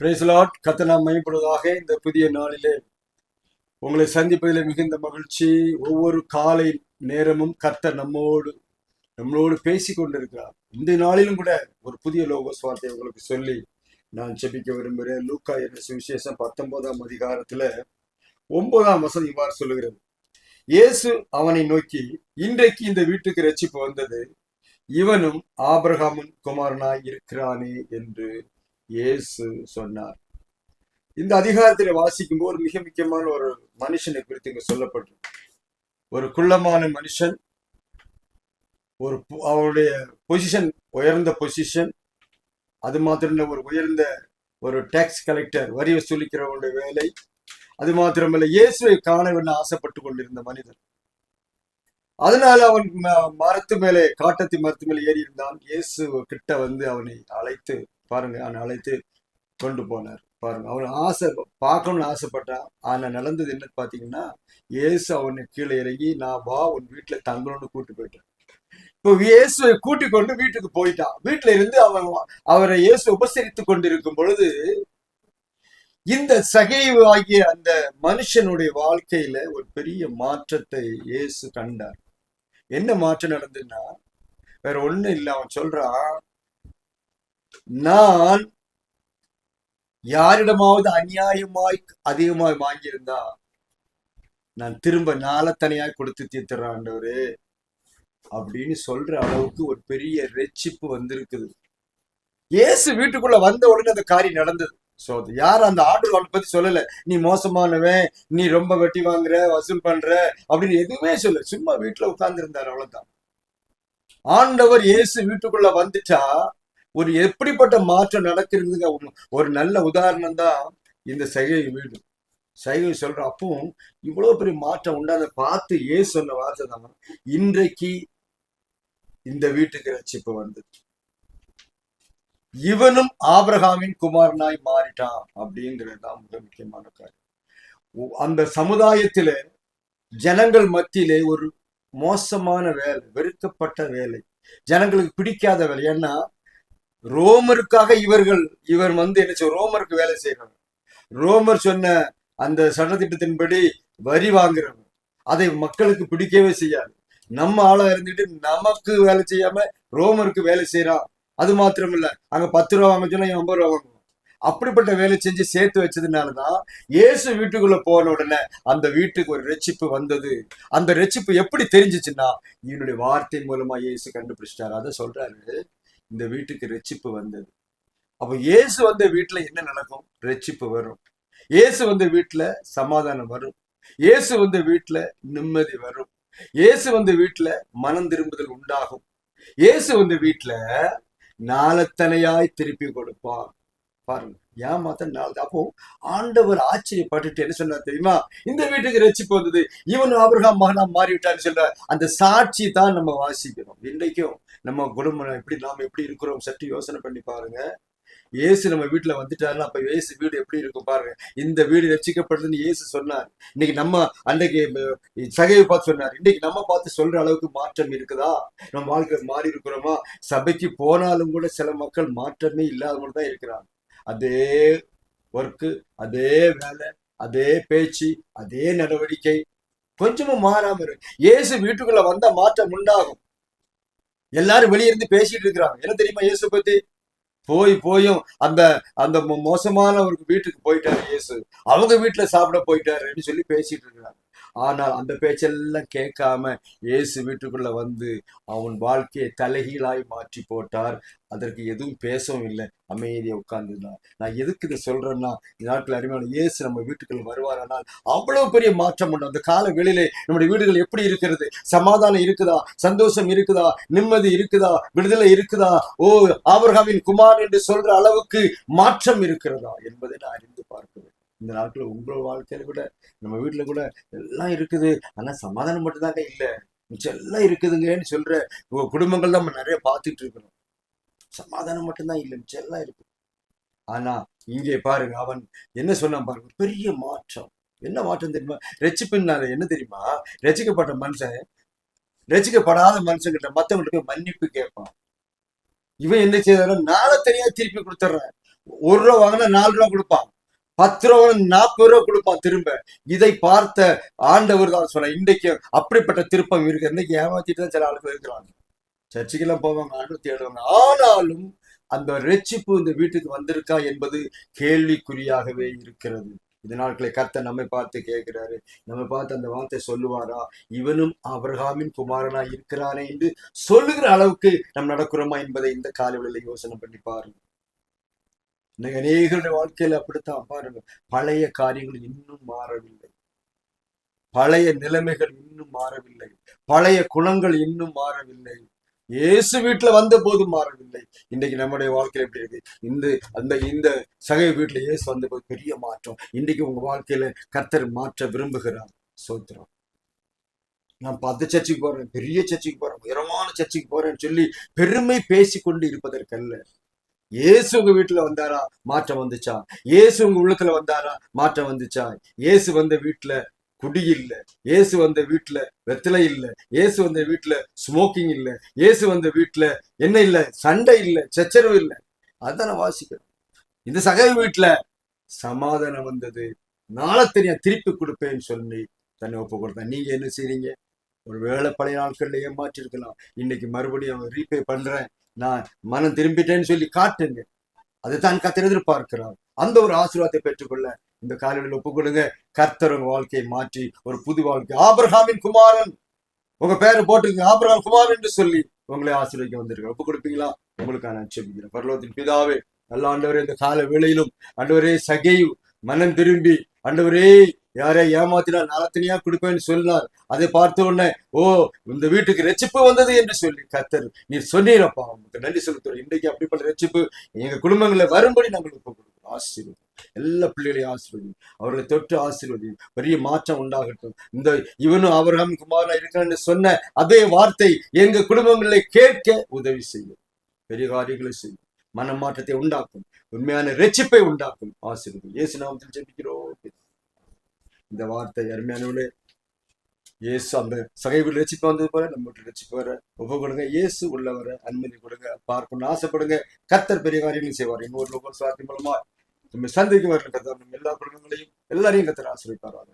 பிரைஸ்லாட் கத்தனா மையப்படுவதாக இந்த புதிய நாளிலே உங்களை சந்திப்பதில் மிகுந்த மகிழ்ச்சி. ஒவ்வொரு காலை நேரமும் கர்த்தர் நம்மோடு நம்மளோடு பேசி கொண்டிருக்கிறார். இந்த நாளிலும் கூட ஒரு புதிய லோகோஸ் வார்த்தையை உங்களுக்கு சொல்லி நான் செபிக்க விரும்புகிறேன். லூக்கா என்ற சுவிசேஷம் பத்தொன்பதாம் அதிகாரத்துல ஒன்பதாம் வசனம் இவ்வாறு சொல்லுகிறது. இயேசு அவனை நோக்கி இன்றைக்கு இந்த வீட்டுக்கு ரட்சிப்பு வந்தது. இவனும் ஆபிரகாமின் குமாரனாய் இருக்கிறானே என்று இயேசு சொன்னார். இந்த அதிகாரத்தில் வாசிக்கும் போது மிக முக்கியமான ஒரு மனுஷனை குறித்து இங்க சொல்லப்பட்டிருக்கு. ஒரு குள்ளமான மனுஷன் ஒரு பொ- அவருடைய பொசிஷன் உயர்ந்த பொசிஷன் அது மாத்திரமல்ல ஒரு உயர்ந்த ஒரு டேக்ஸ் கலெக்டர் வரி வசூலிக்கிறவருடைய வேலை அது மாத்திரமல்ல இயேசுவை காணவென்று ஆசைப்பட்டு கொண்டிருந்த மனிதன். அதனால அவன் ம- மரத்து மேலே காட்டத்தி மரத்து மேலே ஏறி இருந்தான் இயேசு கிட்ட வந்து அவனை அழைத்து பாருங்க அவனை அழைத்து கொண்டு போனார். பாருங்க அவன் ஆசை பார்க்கணும்னு ஆசைப்பட்டான். ஆனா நடந்தது என்ன பார்த்தீங்கன்னா ஏசு அவனை கீழே இறங்கி நான் வா உன் வீட்டுல தங்கணும்னு கூட்டு போயிட்டான். இப்போ இயேசுவை கூட்டிக் கொண்டு வீட்டுக்கு போயிட்டான். வீட்டுல இருந்து அவன் அவரை இயேசு உபசரித்து கொண்டிருக்கும் பொழுது இந்த சகைவு ஆகிய அந்த மனுஷனுடைய வாழ்க்கையில ஒரு பெரிய மாற்றத்தை இயேசு கண்டார். என்ன மாற்றம் நடந்ததுன்னா வேற ஒண்ணும் இல்லை அவன் சொல்றான் நான் யாரிடமாவது அநியாயமாய் அதிகமாய் வாங்கியிருந்தா நான் திரும்ப நாளத்தனையாய் கொடுத்து தீர்த்துறேன் ஆண்டவரே. அப்படின்னு சொல்ற அளவுக்கு ஒரு பெரிய ரெச்சிப்பு வந்திருக்குது. இயேசு வீட்டுக்குள்ள வந்த உடனே அந்த காரியம் நடந்தது. சோ அது யார் அந்த ஆண்டு அவனை பத்தி சொல்லல? நீ மோசமானவன் நீ ரொம்ப வெட்டி வாங்குற வசூல் பண்ற அப்படின்னு எதுவுமே சொல்லல. சும்மா வீட்டுல உட்கார்ந்து இருந்தார் அவ்வளவுதான். ஆண்டவர் இயேசு வீட்டுக்குள்ள வந்துட்டா ஒரு எப்படிப்பட்ட மாற்றம் நடக்கிறதுங்க ஒரு- நல்ல உதாரணம் தான் இந்த சைகை வீடு. சைகை சொல்ற அப்பவும் இவ்வளவு பெரிய மாற்றம் உண்டாத பார்த்து ஏ சொன்ன வார்த்தை தான். இன்றைக்கு இந்த வீட்டுக்கு ரட்சிப்பு வந்தது இவனும் ஆபிரகாமின் குமாரனாய் மாறிட்டான் அப்படிங்கிறது தான் மிக முக்கியமான காரியம். அந்த சமுதாயத்தில ஜனங்கள் மத்தியிலே ஒரு மோசமான வேலை வெறுக்கப்பட்ட வேலை. ஜனங்களுக்கு பிடிக்காத வேலை. ஏன்னா ரோமருக்காக இவர்கள் இவர் வந்து என்ன செய்ய ரோமருக்கு வேலை செய்யறாங்க ரோமர் சொன்ன அந்த சட்டத்திட்டத்தின்படி வரி வாங்குறவங்க அதை மக்களுக்கு பிடிக்கவே செய்யாது. நம்ம ஆளா இருந்துட்டு நமக்கு வேலை செய்யாம ரோமருக்கு வேலை செய்யறான் அது மாத்திரம் இல்ல அங்க பத்து ரூபா வாங்க சொன்னா ஐம்பது ரூபா வாங்குவோம் அப்படிப்பட்ட வேலை செஞ்சு சேர்த்து வச்சதுனாலதான் இயேசு வீட்டுக்குள்ள போன உடனே அந்த வீட்டுக்கு ஒரு ரட்சிப்பு வந்தது. அந்த ரட்சிப்பு எப்படி தெரிஞ்சிச்சுன்னா இவனுடைய வார்த்தை மூலமா இயேசு கண்டுபிடிச்சிட்டாரு. அதை சொல்றாரு இந்த வீட்டுக்கு ரெச்சிப்பு வந்தது. அப்ப இயேசு வந்த வீட்டுல என்ன நடக்கும்? ரெச்சிப்பு வரும். இயேசு வந்த வீட்டுல சமாதானம் வரும். இயேசு வந்த வீட்டுல நிம்மதி வரும். இயேசு வந்த வீட்டுல மனம் திரும்புதல் உண்டாகும். இயேசு வந்த வீட்டுல நாளத்தனையாய் திருப்பி கொடுப்பார் பாருங்க. ஏமாத்த நாள் அப்போ ஆண்டவர் ஆச்சரியப்பட்டுட்டு என்ன சொன்னார் தெரியுமா? இந்த வீட்டுக்கு ரசிப்பு வந்தது. இவன் ஆபிரகாம் மகனா மாறிவிட்டான்னு சொல்ற அந்த சாட்சி தான் நம்ம வாசிக்கிறோம். இன்றைக்கும் நம்ம குடும்பம் எப்படி நாம் எப்படி இருக்கிறோம்? சற்று யோசனை பண்ணி பாருங்க. இயேசு நம்ம வீட்டுல வந்துட்டாருன்னா அப்ப இயேசு வீடு எப்படி இருக்கும் பாருங்க. இந்த வீடு ரசிக்கப்படுதுன்னு இயேசு சொன்னார். இன்னைக்கு நம்ம அன்றைக்கு சகையை பார்த்து சொன்னார். இன்னைக்கு நம்ம பார்த்து சொல்ற அளவுக்கு மாற்றம் இருக்குதா? நம்ம வாழ்க்கை மாறி இருக்கிறோமா? சபைக்கு போனாலும் கூட சில மக்கள் மாற்றமே இல்லாதவங்க தான் இருக்கிறாங்க. அதே ஒர்க்கு அதே வேலை அதே பேச்சு அதே நடவடிக்கை கொஞ்சமும் மாறாம இருக்கு இயேசு வீட்டுக்குள்ள வந்த மாற்றம் உண்டாகும். எல்லாரும் வெளியிருந்து பேசிட்டு இருக்கிறாங்க. என்ன தெரியுமா இயேசு பத்தி? போய் போயும் அந்த அந்த மோ- மோசமான ஒரு வீட்டுக்கு போயிட்டாரு இயேசு. அவங்க வீட்டுல சாப்பிட போயிட்டாருன்னு சொல்லி பேசிட்டு இருக்கிறாங்க. ஆனால் அந்த பேச்செல்லாம் கேட்காம இயேசு வீட்டுக்குள்ள வந்து அவன் வாழ்க்கையை தலைகீழாய் மாற்றி போட்டார். அதற்கு எதுவும் பேசவும் இல்லை. அமைதியை உட்கார்ந்துருந்தான் நான் எதுக்கு இதை சொல்றேன்னா இந்த நாட்கள் அருமையான இயேசு நம்ம வீட்டுக்குள்ள வருவாரானால் அவ்வளவு பெரிய மாற்றம் உண்டு. அந்த கால வெளியிலே நம்முடைய வீடுகள் எப்படி இருக்கிறது? சமாதானம் இருக்குதா? சந்தோஷம் இருக்குதா? நிம்மதி இருக்குதா? விடுதலை இருக்குதா? ஓ ஆபிரகாமின் குமார் என்று சொல்ற அளவுக்கு மாற்றம் இருக்கிறதா என்பதை நான் அறிந்து பார்க்கிறேன். இந்த நாட்கள் உங்களோட வாழ்க்கையில கூட நம்ம வீட்டுல கூட எல்லாம் இருக்குது. ஆனா சமாதானம் மட்டும்தாங்க இல்லை. மிச்சம் எல்லாம் இருக்குதுங்கன்னு சொல்ற கு- குடும்பங்கள் தான் நம்ம நிறைய பார்த்துட்டு இருக்கிறோம் சமாதானம் மட்டும்தான் இல்லை. மிச்சம் எல்லாம் இருக்கு. ஆனா இங்கே பாருங்க அவன் என்ன சொன்னான் பாருங்க? பெரிய மாற்றம். என்ன மாற்றம் தெரியுமா? ரெச்சிப்பின்னால என்ன தெரியுமா? ரசிக்கப்பட்ட மனுஷன் ரசிக்கப்படாத மனுஷங்கிட்ட மத்தவங்களுக்கு மன்னிப்பு கேட்பான். இவன் என்ன செய்தாலும் நாளை தனியா திருப்பி கொடுத்துட்றேன். ஒரு ரூபா வாங்கினா நாலு ரூபா கொடுப்பான். பத்து ரூபா நாற்பது ரூபா கொடுப்பான் திரும்ப. இதை பார்த்த ஆண்டவர் தான் சொல்ல இன்றைக்கு அப்படிப்பட்ட திருப்பம் இருக்கு. இன்னைக்கு ஏமாத்திட்டு தான் சில ஆளுக்கு இருக்கிறாங்க. சர்ச்சுக்கெல்லாம் போவாங்க ஆண்டு தேடுவாங்க ஆனாலும் அந்த ரட்சிப்பு இந்த வீட்டுக்கு வந்திருக்கா என்பது கேள்விக்குறியாகவே இருக்கிறது. இந்த நாட்களை கர்த்த நம்மை பார்த்து கேட்கிறாரு. நம்ம பார்த்து அந்த வார்த்தை சொல்லுவாரா? இவனும் அபிரகாமின் குமாரனா இருக்கிறானே என்று சொல்லுகிற அளவுக்கு நம் நடக்கிறோமா என்பதை இந்த காலவெளியில யோசனை பண்ணி பாருங்க. இன்னைக்கு அநேகருடைய வாழ்க்கையில அப்படித்தான். பாருங்க பழைய காரியங்கள் இன்னும் மாறவில்லை. பழைய நிலைமைகள் இன்னும் மாறவில்லை. பழைய குணங்கள் இன்னும் மாறவில்லை. இயேசு வீட்டுல வந்த போது மாறவில்லை. இன்னைக்கு நம்முடைய வாழ்க்கையில எப்படி இருக்கு? இந்த அந்த இந்த சகை வீட்டுல இயேசு வந்த போது பெரிய மாற்றம். இன்னைக்கு உங்க வாழ்க்கையில கர்த்தர் மாற்ற விரும்புகிறார். சோத்திரம். நான் பத்து சர்ச்சுக்கு போறேன் பெரிய சர்ச்சுக்கு போறேன் உயரமான சர்ச்சுக்கு போறேன்னு சொல்லி பெருமை பேசி கொண்டு இருப்பதற்கல்ல. இயேசு உங்க வீட்டுல வந்தாரா? மாற்றம் வந்துச்சா? இயேசு உங்க உள்ளத்துல வந்தாரா? மாற்றம் வந்துச்சா? இயேசு வந்த வீட்டுல குடி இல்ல. இயேசு வந்த வீட்டுல வெத்தலை இல்ல. இயேசு வந்த வீட்டுல ஸ்மோக்கிங் இல்ல. இயேசு வந்த வீட்டுல என்ன இல்ல? சண்டை இல்ல. சச்சரவு இல்ல. அதான் வாசிக்கிறோம் வாசிக்கிறேன். இந்த சகை வீட்டுல சமாதானம் வந்தது. நாளை தெரியும் திருப்பி கொடுப்பேன்னு சொல்லி தன்னை ஒப்பு கொடுத்தேன். நீங்க என்ன செய்றீங்க? ஒரு வேலை பழைய நாட்கள்ல ஏமாற்றிருக்கலாம். இன்னைக்கு மறுபடியும் ரீபே பண்றேன். நான் மனம் திரும்பிட்டேன்னு சொல்லி காட்டுங்க. அதுதான் கத்தர் எதிர்பார்க்கிறார். அந்த ஒரு ஆசீர்வாதத்தை பெற்றுக்கொள்ள இந்த காலையில் ஒப்பு கொடுங்க. கர்த்தர் உங்க வாழ்க்கையை மாற்றி ஒரு புது வாழ்க்கை. ஆபிரஹாமின் குமாரன். உங்க பேரை போட்டுங்க ஆபிரஹாம் குமார் என்று சொல்லி உங்களை ஆசீர்வதிக்க வந்திருக்க ஒப்பு கொடுப்பீங்களா? உங்களுக்கு நான் அச்சபிக்கிறேன் பரலோகத்தின் பிதாவே நல்ல ஆண்டவரே இந்த கால வேளையிலும் ஆண்டவரே சகை மனம் திரும்பி ஆண்டவரே யாரை ஏமாத்தினா நாளத்தனியா கொடுப்பேன்னு சொன்னார். அதை பார்த்த உடனே ஓ இந்த வீட்டுக்கு ரெச்சிப்பு வந்தது என்று சொல்லி கத்தர் நீர் சொன்னீரப்பா உங்களுக்கு நன்றி செலுத்துறோம் இன்றைக்கு அப்படிப்பட்ட ரெச்சிப்பு எங்க குடும்பங்களில் வரும்படி நாங்கள் ஒப்பு ஆசீர்வதி. எல்லா பிள்ளைகளையும் ஆசீர்வதி. அவர்களை தொட்டு ஆசீர்வதி. பெரிய மாற்றம் உண்டாகட்டும். இந்த இவனும் அவர்கம் குமாரா இருக்கிறான்னு சொன்ன அதே வார்த்தை எங்க குடும்பங்களை கேட்க உதவி செய்யும். பெரிய காரியங்களை செய்யும். மனமாற்றத்தை உண்டாக்கும். உண்மையான ரெச்சிப்பை உண்டாக்கும். ஆசீர்வதி. இயேசு நாமத்தில் ஜெபிக்கிறோம். இந்த வார்த்தை அருமையானவளே இயேசு அந்த சகைவில் ரசிப்பு வந்தது போல நம்ம ரசிப்பு வர ஒப்பு கொடுங்க இயேசு உள்ளவரை அனுமதி கொடுங்க. பார்க்கணும்னு ஆசைப்படுங்க. கத்தர் பெரிய காரியங்களும் செய்வார்? இன்னொரு லோகம் சுவார்த்தி மூலமா நம்ம சந்திக்க வரல கத்தர் நம்ம எல்லா குடும்பங்களையும் எல்லாரையும் கத்தர் ஆசிரியப்பாராங்க